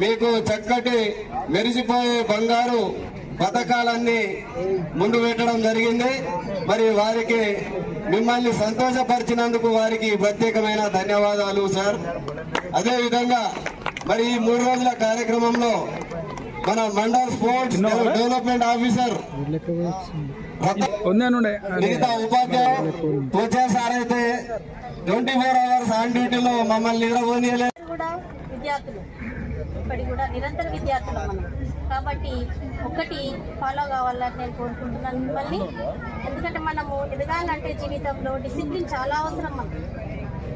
మీకు చక్కటి మెరిసిపోయే బంగారు పథకాలన్నీ ముందు పెట్టడం జరిగింది. మరి వారికి మిమ్మల్ని సంతోషపరిచినందుకు వారికి ప్రత్యేకమైన ధన్యవాదాలు సార్. అదే విధంగా మరి ఈ మూడు రోజుల కార్యక్రమంలో మన మండల్ స్పోర్ట్స్ డెవలప్మెంట్ ఆఫీసర్ మిగతా ఉపాధ్యాయులు కోచే సార్ అయితే ట్వంటీ ఫోర్ అవర్స్ ఆన్ డ్యూటీలో మమ్మల్ని నిద్రపోనీయలే కూడా విద్యార్థులు. ఇప్పటి కూడా నిరంతర విద్యార్థులు మనం. కాబట్టి ఒక్కటి ఫాలో కావాలని నేను కోరుకుంటున్నాను మిమ్మల్ని. ఎందుకంటే మనము ఎదగాలంటే జీవితంలో డిసిప్లిన్ చాలా అవసరం మనకు.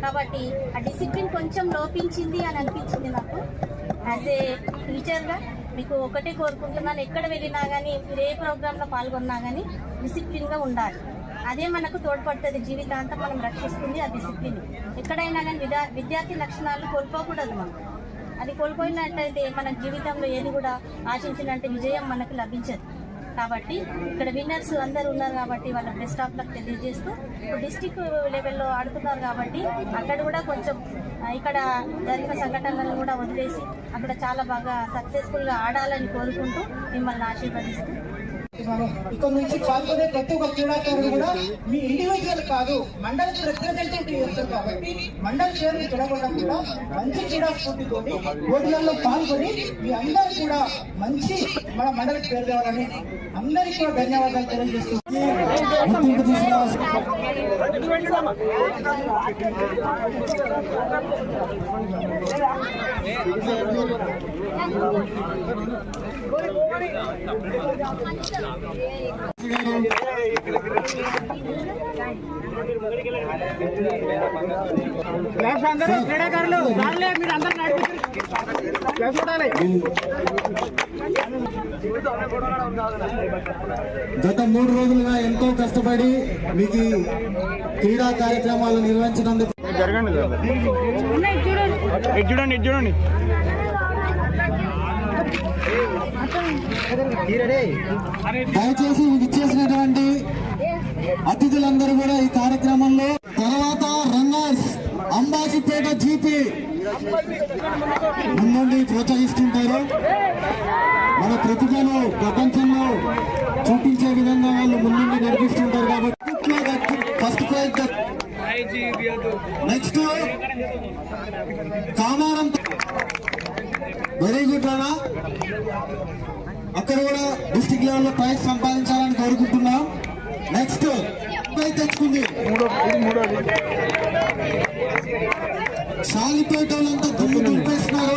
కాబట్టి ఆ డిసిప్లిన్ కొంచెం లోపించింది అని అనిపించింది నాకు. యాజ్ ఏ టీచర్గా మీకు ఒకటే కోరుకుంటున్నాను. ఎక్కడ వెళ్ళినా కానీ మీరు ఏ ప్రోగ్రాంలో పాల్గొన్నా కానీ డిసిప్లిన్గా ఉండాలి. అదే మనకు తోడ్పడుతుంది. జీవితాంతం మనం రక్షిస్తుంది ఆ డిసిప్లిన్ ఎక్కడైనా కానీ విద్యార్థి లక్షణాలు కోల్పోకూడదు మనం. అది కోల్పోయినట్టయితే మన జీవితంలో ఏది కూడా ఆశించినంటే విజయం మనకు లభించదు. కాబట్టి ఇక్కడ విన్నర్స్ అందరూ ఉన్నారు కాబట్టి వాళ్ళ బెస్ట్ ఆఫ్ లక్ తెలియజేస్తూ ఇప్పుడు డిస్టిక్ లెవెల్లో ఆడుతున్నారు కాబట్టి అక్కడ కూడా కొంచెం ఇక్కడ జరిగిన సంఘటనలను కూడా వదిలేసి అక్కడ చాలా బాగా సక్సెస్ఫుల్గా ఆడాలని కోరుకుంటూ మిమ్మల్ని ఆశీర్వదిస్తూ మనం ఇక్కడ నుంచి పాల్గొనే ప్రతి ఒక్క క్రీడాకారుడు కూడా మీ ఇండివిజువల్ కాదు మండల్ రిప్రజెంటేటివ్ చేస్తారు కాబట్టి మండలి పేరుని చూడకుండా కూడా మంచి క్రీడా స్ఫూర్తితో పోటీలలో పాల్గొని మీ అందరూ కూడా మంచి మన మండలి పేరు తేవాలని అందరికీ కూడా ధన్యవాదాలు తెలియజేస్తూ తీసుకురావాల్సిన క్రీడాకారులు రాలే మీరు అందరు నడిపించాలి గత మూడు రోజులుగా ఎంతో కష్టపడి మీకు క్రీడా కార్యక్రమాలు నిర్వహించినందుకు జరగండి ఇది చూడండి ఇది చూడండి. దయచేసి ఇచ్చేసినటువంటి అతిథులందరూ కూడా ఈ కార్యక్రమంలో తర్వాత రన్నర్స్ అంబాజీపేట జీపీ ముందుండి ప్రోత్సహిస్తుంటారు. మన ప్రతిభను ప్రపంచంలో చూపించే విధంగా వాళ్ళు ముందుండి నడిపిస్తుంటారు కాబట్టి first prize next Kamaram very good Rana అక్కడ కూడా డిస్టిక్ లెవెల్లో ప్రైజ్ సంపాదించాలని కోరుకుంటున్నాం. నెక్స్ట్ తెచ్చుకుంది. షాలిపేట వాళ్ళంతా దుమ్ము దుంపేస్తున్నారు